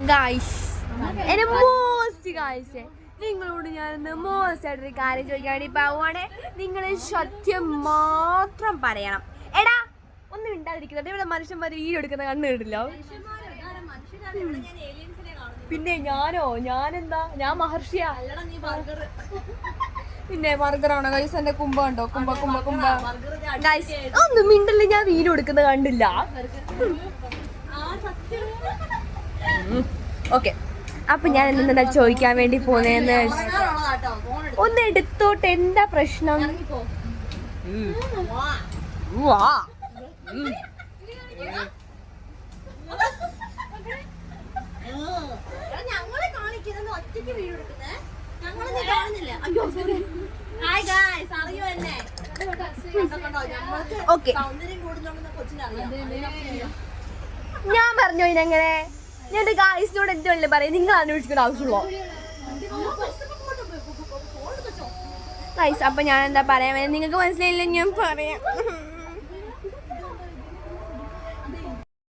Guys എന്റെ most guys നിങ്ങളോട് ഞാൻ മോസ്റ്റ് ആയിട്ടൊരു കാര്യം ചോദിക്കാൻ വേണ്ടി പോവാണ്. നിങ്ങൾ സത്യം മാത്രം പറയണം. എടാ ഒന്നും ഇണ്ടാതിരിക്കുന്നത് ഇവിടെ മനുഷ്യന്മാർ വീഡിയോ എടുക്കുന്ന കണ്ണ് കിട്ടില്ല പിന്നെ ഞാനോ? ഞാനെന്താ? ഞാൻ മഹർഷിയാ. പിന്നെ ബർഗറാണോ? ഗൈസ് എന്റെ കുമ്പ ഉണ്ടോ കുമ്പ കുമ്പ കുമ്പ. ഗൈസ് ഒന്നും മിണ്ടല്ലേ ഞാൻ വീഡിയോ എടുക്കുന്നത് കണ്ടില്ല. ഓക്കെ. അപ്പൊ ഞാൻ എന്താ ചോദിക്കാൻ വേണ്ടി പോന്നേന്ന് ഒന്ന് എടുത്തോട്ട് എന്താ പ്രശ്നം? ഓക്കെ. ഞാൻ പറഞ്ഞു ഇതെങ്ങനെ? ഞാൻ എന്റെ ഗായ്സിനോട് എന്തുവല്ലേ പറയാം. നിങ്ങൾ അന്വേഷിക്കേണ്ട ആവശ്യമുള്ളോ ഗൈസ് അപ്പൊ ഞാൻ എന്താ പറയാൻ നിങ്ങൾക്ക് മനസ്സിലായില്ല ഞാൻ പറയാം.